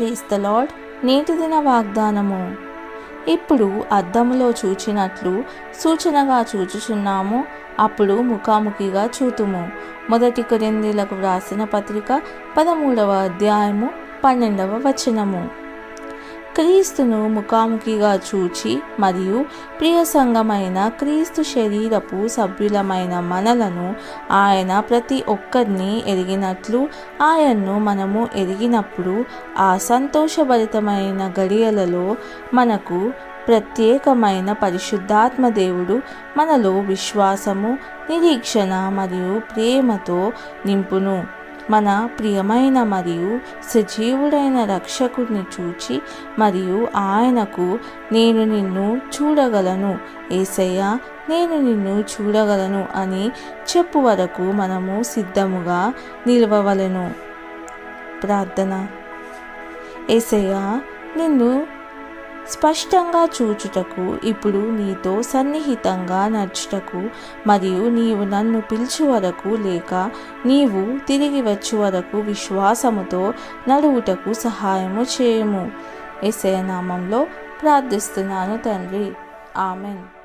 Please the lord నేటి దిన వాగ్దానము. ఇప్పుడు అద్దములో చూచినట్లు సూచనగా చూచుచున్నాము అప్పుడు ముఖాముఖిగా చూతుము. మొదటి కొరిందీలకు వ్రాసిన పత్రిక పదమూడవ అధ్యాయము పన్నెండవ వచనము. క్రీస్తును ముఖాముఖిగా చూచి మరియు ప్రియ సంఘమైన క్రీస్తు శరీరపు సభ్యులమైన మనలను ఆయన ప్రతి ఒక్కరిని ఎరిగినట్లు ఆయన్ను మనము ఎరిగినప్పుడు ఆ సంతోషభరితమైన గడియలలో మనకు ప్రత్యేకమైన పరిశుద్ధాత్మ దేవుడు మనలో విశ్వాసము నిరీక్షణ మరియు ప్రేమతో నింపును. మన ప్రియమైన మరియు సజీవుడైన రక్షకుడిని చూచి మరియు ఆయనకు నేను నిన్ను చూడగలను. ఏసయ్య నేను నిన్ను చూడగలను అని చెప్పు వరకు మనము సిద్ధముగా నిలవవలను. ప్రార్థన. ఏసయ్య నిన్ను స్పష్టంగా చూచుటకు ఇప్పుడు నీతో సన్నిహితంగా నడుచుటకు మరియు నీవు నన్ను పిలిచి వరకు లేక నీవు తిరిగి వచ్చు వరకు విశ్వాసముతో నడువుటకు సహాయము చేయము. ఎసయ నామంలో ప్రార్థిస్తున్నాను తండ్రి. ఆమెన్.